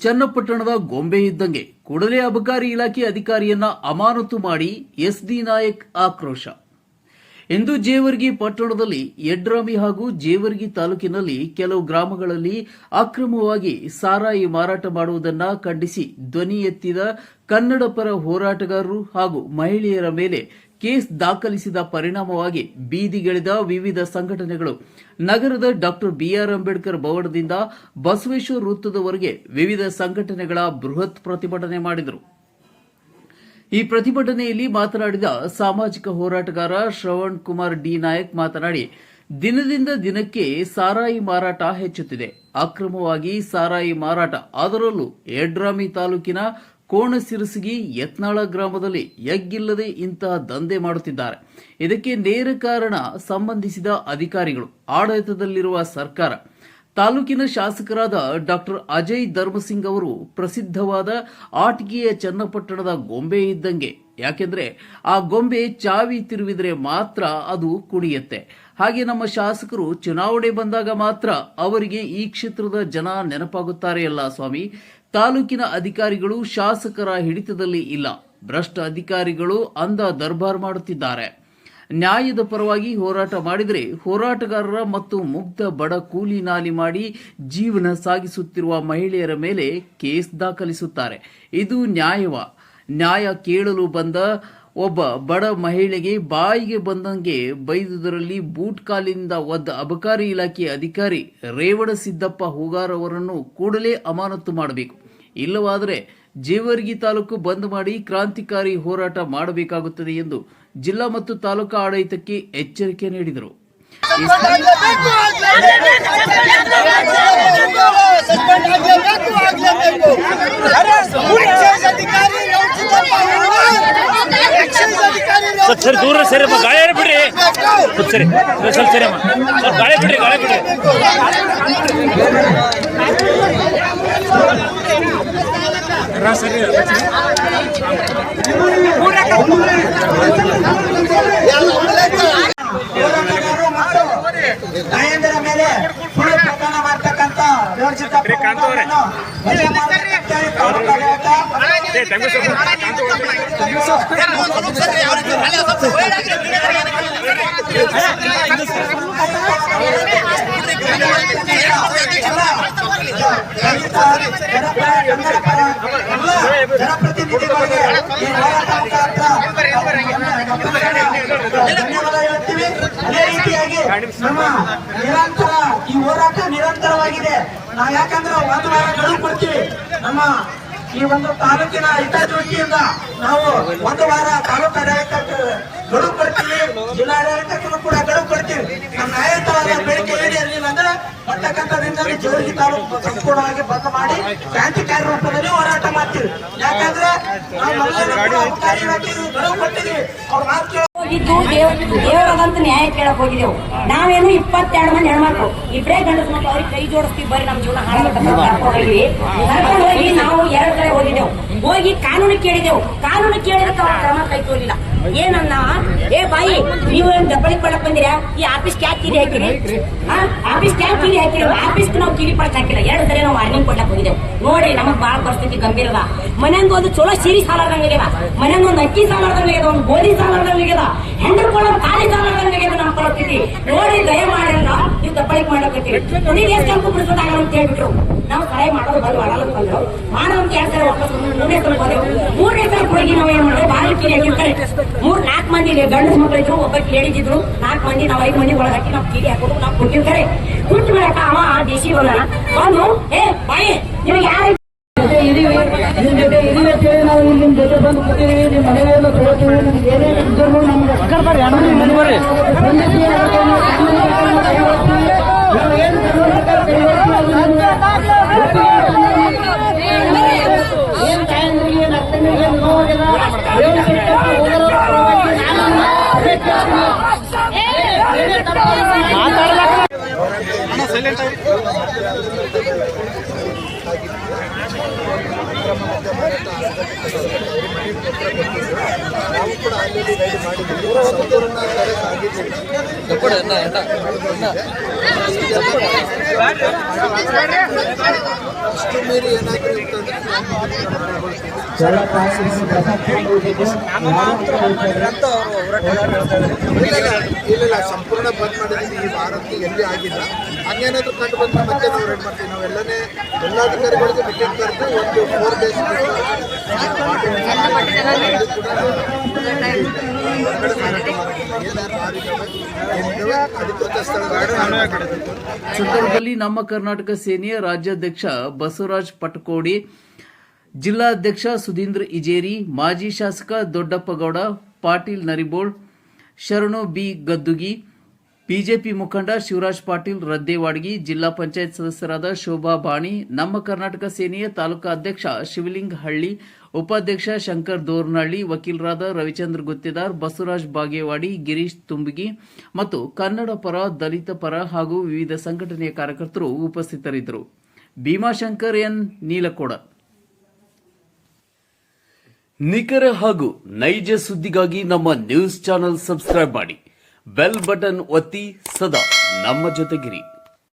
ಚನ್ನಪಟ್ಟಣದ ಗೊಂಬೆ ಇದ್ದಂಗೆ ಕೂಡಲೇ ಅಬಕಾರಿ ಇಲಾಖೆ ಅಧಿಕಾರಿಯನ್ನ ಅಮಾನತು ಮಾಡಿ ಎಸ್ಡಿ ನಾಯಕ್ ಆಕ್ರೋಶ. ಇಂದು ಜೇವರ್ಗಿ ಪಟ್ಟಣದಲ್ಲಿ ಯಡ್ರಾಮಿ ಹಾಗೂ ಜೇವರ್ಗಿ ತಾಲೂಕಿನಲ್ಲಿ ಕೆಲವು ಗ್ರಾಮಗಳಲ್ಲಿ ಅಕ್ರಮವಾಗಿ ಸಾರಾಯಿ ಮಾರಾಟ ಮಾಡುವುದನ್ನ ಖಂಡಿಸಿ ಧ್ವನಿ ಎತ್ತಿದ ಕನ್ನಡ ಪರ ಹೋರಾಟಗಾರರು ಹಾಗೂ ಮಹಿಳೆಯರ ಮೇಲೆ ಕೇಸ್ ದಾಖಲಿಸಿದ ಪರಿಣಾಮವಾಗಿ ಬೀದಿಗಿಳಿದ ವಿವಿಧ ಸಂಘಟನೆಗಳು, ನಗರದ ಡಾಕ್ಟರ್ ಬಿಆರ್ ಅಂಬೇಡ್ಕರ್ ಭವನದಿಂದ ಬಸವೇಶ್ವರ ವೃತ್ತದವರೆಗೆ ವಿವಿಧ ಸಂಘಟನೆಗಳ ಬೃಹತ್ ಪ್ರತಿಭಟನೆ ಮಾಡಿದರು. ಈ ಪ್ರತಿಭಟನೆಯಲ್ಲಿ ಮಾತನಾಡಿದ ಸಾಮಾಜಿಕ ಹೋರಾಟಗಾರ ಶ್ರವಣ್ ಕುಮಾರ್ ಡಿ ನಾಯಕ್ ಮಾತನಾಡಿ, ದಿನದಿಂದ ದಿನಕ್ಕೆ ಸಾರಾಯಿ ಮಾರಾಟ ಹೆಚ್ಚುತ್ತಿದೆ. ಅಕ್ರಮವಾಗಿ ಸಾರಾಯಿ ಮಾರಾಟ, ಅದರಲ್ಲೂ ಯಡ್ರಾಮಿ ತಾಲೂಕಿನ ಕೋಣಸಿರಸಗಿ ಯತ್ನಾಳ ಗ್ರಾಮದಲ್ಲಿ ಎಗ್ಗಿಲ್ಲದೆ ಇಂತಹ ದಂಧೆ ಮಾಡುತ್ತಿದ್ದಾರೆ. ಇದಕ್ಕೆ ನೇರ ಕಾರಣ ಸಂಬಂಧಿಸಿದ ಅಧಿಕಾರಿಗಳು. ಆಡಳಿತದಲ್ಲಿರುವ ಸರ್ಕಾರ. ತಾಲೂಕಿನ ಶಾಸಕರಾದ ಡಾಕ್ಟರ್ ಅಜಯ್ ಧರ್ಮಸಿಂಗ್ ಅವರು ಪ್ರಸಿದ್ಧವಾದ ಆಟಿಕೆಯ ಚನ್ನಪಟ್ಟಣದ ಗೊಂಬೆ ಇದ್ದಂಗೆ. ಯಾಕೆಂದ್ರೆ ಆ ಗೊಂಬೆ ಚಾವಿ ತಿರುವಿದ್ರೆ ಮಾತ್ರ ಅದು ಕುಣಿಯುತ್ತೆ. ಹಾಗೆ ನಮ್ಮ ಶಾಸಕರು ಚುನಾವಣೆ ಬಂದಾಗ ಮಾತ್ರ ಅವರಿಗೆ ಈ ಕ್ಷೇತ್ರದ ಜನ ನೆನಪಾಗುತ್ತಾರೆ ಅಲ್ಲ ಸ್ವಾಮಿ? ತಾಲೂಕಿನ ಅಧಿಕಾರಿಗಳು ಶಾಸಕರ ಹಿಡಿತದಲ್ಲಿ ಇಲ್ಲ. ಭ್ರಷ್ಟ ಅಧಿಕಾರಿಗಳು ಅಂದ ದರ್ಬಾರ್ ಮಾಡುತ್ತಿದ್ದಾರೆ. ನ್ಯಾಯದ ಪರವಾಗಿ ಹೋರಾಟ ಮಾಡಿದರೆ ಹೋರಾಟಗಾರರ ಮತ್ತು ಮುಗ್ಧ ಬಡ ಕೂಲಿ ನಾಲಿ ಮಾಡಿ ಜೀವನ ಸಾಗಿಸುತ್ತಿರುವ ಮಹಿಳೆಯರ ಮೇಲೆ ಕೇಸ್ ದಾಖಲಿಸುತ್ತಾರೆ. ಇದು ನ್ಯಾಯವ. ನ್ಯಾಯ ಕೇಳಲು ಬಂದ ಒಬ್ಬ ಬಡ ಮಹಿಳೆಗೆ ಬಾಯಿಗೆ ಬಂದಂಗೆ ಬೈದುದರಲ್ಲಿ ಬೂಟ್ ಕಾಲಿನಿಂದ ಒದ್ದ ಅಬಕಾರಿ ಇಲಾಖೆ ಅಧಿಕಾರಿ ರೇವಣ ಸಿದ್ದಪ್ಪ ಹೂಗಾರ್ ಅವರನ್ನು ಕೂಡಲೇ ಅಮಾನತು ಮಾಡಬೇಕು. ಇಲ್ಲವಾದರೆ ಜೇವರ್ಗಿ ತಾಲೂಕು ಬಂದ್ ಮಾಡಿ ಕ್ರಾಂತಿಕಾರಿ ಹೋರಾಟ ಮಾಡಬೇಕಾಗುತ್ತದೆ ಎಂದು ಜಿಲ್ಲಾ ಮತ್ತು ತಾಲೂಕು ಆಡಳಿತಕ್ಕೆ ಎಚ್ಚರಿಕೆ ನೀಡಿದರು. ಸ್ವಲ್ಪ ಸರಿ ದೂರ ಸರಿ ಅಮ್ಮ ಗಾಳಿ ಬಿಡ್ರಿ ಸ್ವಲ್ಪ ಸರಿ ಸ್ವಲ್ಪ ಸರಿ ಅಮ್ಮ ಸ್ವಲ್ಪ ಗಾಳಿ ಬಿಡ್ರಿ ಗಾಳಿ ಬಿಡ್ರಿ ಸರಿ ತಾಯಂದಿರ ಮೇಲೆ ಸುಳ್ಳು ಪ್ರಕರಣ ಮಾಡ್ತಕ್ಕಂತ ವಿವರಿಸಿದ ಪ್ರಕರಣವನ್ನು ವಜಾ ಮಾಡಬೇಕಂತೇಳಿ ತಾಲೂಕು ಆಡಳಿತ ಜನಪ್ರತಿನಿಧಿಗಳಿಗೆ ಈ ಹೋರಾಟ ಮುಖಾಂತರ ನಿರಂತರ, ಈ ಹೋರಾಟ ನಿರಂತರವಾಗಿದೆ. ನಾವು ಯಾಕಂದ್ರೆ ಒಂದು ವಾರ ಗಡುವು ಕೊಡ್ತೀವಿ. ನಮ್ಮ ಈ ಒಂದು ತಾಲೂಕಿನ ಹಿತದೃಷ್ಟಿಯಿಂದ ನಾವು ಒಂದು ವಾರ ತಾಲೂಕು ಆಡಳಿತಕ್ಕೆ ಗಡುವು ಕೊಡ್ತೀವಿ ಜಿಲ್ಲಾಡಳಿತಕ್ಕೂ ಕೂಡ ಗಡುವು ಕೊಡ್ತೀವಿ. ನಮ್ಮ ನ್ಯಾಯಯುತವಾದ ಬೇಡಿಕೆ ಈಡೇರಲಿಲ್ಲ ಅಂದ್ರೆ ಬರ್ತಕ್ಕಂಥದ್ರಿಂದ ಜೋರಿಗೆ ತಾಲೂಕು ಸಂಪೂರ್ಣವಾಗಿ ಬಂದ್ ಮಾಡಿ ಕ್ರಾಂತಿಕಾರಿ ರೂಪದಲ್ಲಿ ಹೋರಾಟ ಮಾಡ್ತೀವಿ. ಯಾಕಂದ್ರೆ ನಾವು ಮೊದಲನೇ ಅಧಿಕಾರಿ ಗಡುವು ಕೊಟ್ಟಿದ್ದೀವಿ. ಅವ್ರ ಮಾತು ಹೋಗಿದ್ದು ದೇವ್ ದೇವರದಂತ ನ್ಯಾಯ ಕೇಳಕ್ ಹೋಗಿದ್ದೆವು. ನಾವೇನು ಇಪ್ಪತ್ತೆರಡು ಮಂದಿ ಹೆಣ್ಮಕ್ಳು. ಇಬ್ಬರೇ ಗಂಡಸ ಮಕ್ಳು ಅವ್ರಿಗೆ ಕೈ ಜೋಡಿಸ್ತೀವಿ ಬರ್ರಿ ನಮ್ಮ ಜೀವನ ಹಾಳಿ ಹೋಗಿ ನಾವು ಎರಡು ಕಡೆ ಹೋಗಿದ್ದೆವು. ಹೋಗಿ ಕಾನೂನು ಕೇಳಿದೆವು ಕಾನೂನು ಕೇಳಿದಕ್ಕೆ ಅವ್ರ ಕ್ರಮ ತೋರಿಲ್ಲ ಏನನ್ನ? ಏ ಬಾಯಿ ನೀವು ಏನ್ ದಬ್ಬಳಿ ಕೊಡಕ್ ಬಂದಿರಾ ಈ ಆಫೀಸ್ ಕ್ಯಾಕ್ ಕಿರಿ ಹಾಕಿರಿ ಆಫೀಸ್ ಕ್ಯಾಕ್ ಕಿರಿ ಹಾಕಿರಿ ಆಫೀಸ್ ನಾವು ಕಿರಿ ಪಡಕ್ ಹಾಕಿಲ್ಲ ಎರಡು ಸರಿ ನಾವು ವಾರ್ನಿಂಗ್ ಕೊಡ್ಲಕ್ ಹೋಗಿದೆ ನೋಡ್ರಿ ನಮಗ್ ಬಾಳ ಪರಿಸ್ಥಿತಿ ಗಂಭೀರ ಅದ ಒಂದು ಚಲೋ ಸೀರಿ ಸಾಲಾರ್ದಂಗಾಗ್ಯದ ಮನೆಯಿಂದ ಒಂದು ಅಕ್ಕಿ ಸಾಲಾರ್ದಂಗಾಗ್ಯದ ಒಂದು ಗೋಧಿ ಸಾಲಾರ್ದಂಗಾಗ್ಯದ ಹೆಂಡ್ರು ಖಾಲಿ ಸಾಲಾರ್ದಂಗಾಗ್ಯದ ನಮ್ಮ ಪರಿಸ್ಥಿತಿ ನೋಡಿ ದಯ ಮಾಡಿಲ್ಲ ನೀವು ದಬ್ಬಳಿ ಮಾಡ್ಲಕತ್ತೀರಿ ನೀವು ಎಷ್ಟು ಕೆಲಸ ಬಿಡಿಸೋದಾಗ ಅಂತ ಹೇಳ್ಬಿಟ್ರು ನಾವು ಸಹಾಯ ಮಾಡೋದು ಬಂದು ಮಾಡಲ್ಲ ಬಂದ್ರು ಮಾಡೋ ಅಂತ ಎರಡು ಸಲ ವಾಪಸ್ ಮೂರನೇ ಸಲ ಮೂರನೇ ಸಲ ಹೋಗಿ ನಾವು ಏನ್ ಮಾಡೋದು ಬಾರಿ ಕಿರಿಯಾಗಿರ್ತಾರೆ ಮೂರ್ ನಾಲ್ಕು ಮಂದಿ ಗಂಡಸ ಮಕ್ಕಳು ಇದ್ರು ಒಬ್ಬ ಲೇಡೀಸ್ ನಾಲ್ಕು ಮಂದಿ ನಾವು ಐದು ಮಂದಿ ಒಳಗೆ ಹಾಕಿ ನಾವು ಕಿರಿ ಹಾಕೋದು ನಾವು ಕೊಟ್ಟಿರ್ತಾರೆ ಕುಂತು ಮಾಡಕ ಅವ ದೇಶಿ ಬಂದ ಬಂದು ಏ ಬಾಯಿ ನಿಮಗೆ ಯಾರು ನಿಮ್ ಜೊತೆ ಇದೀವಿ ಅಂತೇಳಿ ನಾವು ಇಲ್ಲಿ ನಿಮ್ ಜೊತೆ ಬಂದು ಕೂತಿದೀವಿ ನಿಮ್ ಮನೆಯಲ್ಲ ತಗೋತೀವಿ ನಿಮ್ಗೆ ಏನೇನು ಇದ್ರು ನಮ್ಗೆ. ನಾವು ಏನು ನೋವಾಗಿಲ್ಲ ಅಷ್ಟು ಮೀರಿ ಇಲ್ಲ ಸಂಪೂರ್ಣ ಬಂದ್ ಮಾಡಿದ್ರೆ ಈ ವಾರಕ್ಕೆ ಎಲ್ಲಿ ಆಗಿಲ್ಲ. ಹಂಗೇನಾದ್ರೂ ಕಂಡು ಬಂದ್ರೆ ಮತ್ತೆ ನಾವು ರೆಡ್ ಮಾಡ್ತೀವಿ. ನಾವೆಲ್ಲನೇ ಎಲ್ಲ ಅಧಿಕಾರಿಗಳಿಗೆ ಮೀಟಿಂಗ್ ಕರೆದು ಒಂದು ಫೋರ್ ಡೇಸ್ ಸ್ಥಳಗಳು ಸಂದರ್ಭದಲ್ಲಿ ನಮ್ಮ ಕರ್ನಾಟಕ ಸೇನೆಯ ರಾಜ್ಯಾಧ್ಯಕ್ಷ ಬಸವರಾಜ್ ಪಟಕೋಡಿ, ಜಿಲ್ಲಾಧ್ಯಕ್ಷ ಸುಧೀಂದ್ರ ಇಜೇರಿ, ಮಾಜಿ ಶಾಸಕ ದೊಡ್ಡಪ್ಪಗೌಡ ಪಾಟೀಲ್ ನರಿಬೋಳ್, ಶರಣು ಬಿ ಗದ್ದುಗಿ, ಬಿಜೆಪಿ ಮುಖಂಡ ಶಿವರಾಜ್ ಪಾಟೀಲ್, ರದ್ದೇವಾಡಗಿ, ಜಿಲ್ಲಾ ಪಂಚಾಯತ್ ಸದಸ್ಯರಾದ ಶೋಭಾ ಬಾಣಿ, ನಮ್ಮ ಕರ್ನಾಟಕ ಸೇನೆಯ ತಾಲೂಕಾ ಅಧ್ಯಕ್ಷ ಶಿವಲಿಂಗ ಹಳ್ಳಿ ಉಪಾಧ್ಯಕ್ಷ ಶಂಕರ್ ದೋರ್ನಹಳ್ಳಿ ವಕೀಲರಾದ ರವಿಚಂದ್ರ ಗುತ್ತಿದಾರ್, ಬಸವರಾಜ್ ಬಾಗೇವಾಡಿ, ಗಿರೀಶ್ ತುಂಬಗಿ ಮತ್ತು ಕನ್ನಡ ಪರ, ದಲಿತ ಪರ ಹಾಗೂ ವಿವಿಧ ಸಂಘಟನೆಯ ಕಾರ್ಯಕರ್ತರು ಉಪಸ್ಥಿತರಿದ್ದರು. ಭೀಮಾಶಂಕರ್ ಎನ್. ನೀಲಕೋಡ. ನಿಖರ ಹಾಗೂ ನೈಜ ಸುದ್ದಿಗಾಗಿ ನಮ್ಮ ನ್ಯೂಸ್ ಚಾನೆಲ್ ಸಬ್ಸ್ಕ್ರೈಬ್ ಮಾಡಿ. ಬೆಲ್ ಬಟನ್ ಒತ್ತಿ ಸದಾ ನಮ್ಮ ಜೊತೆಗಿರಿ.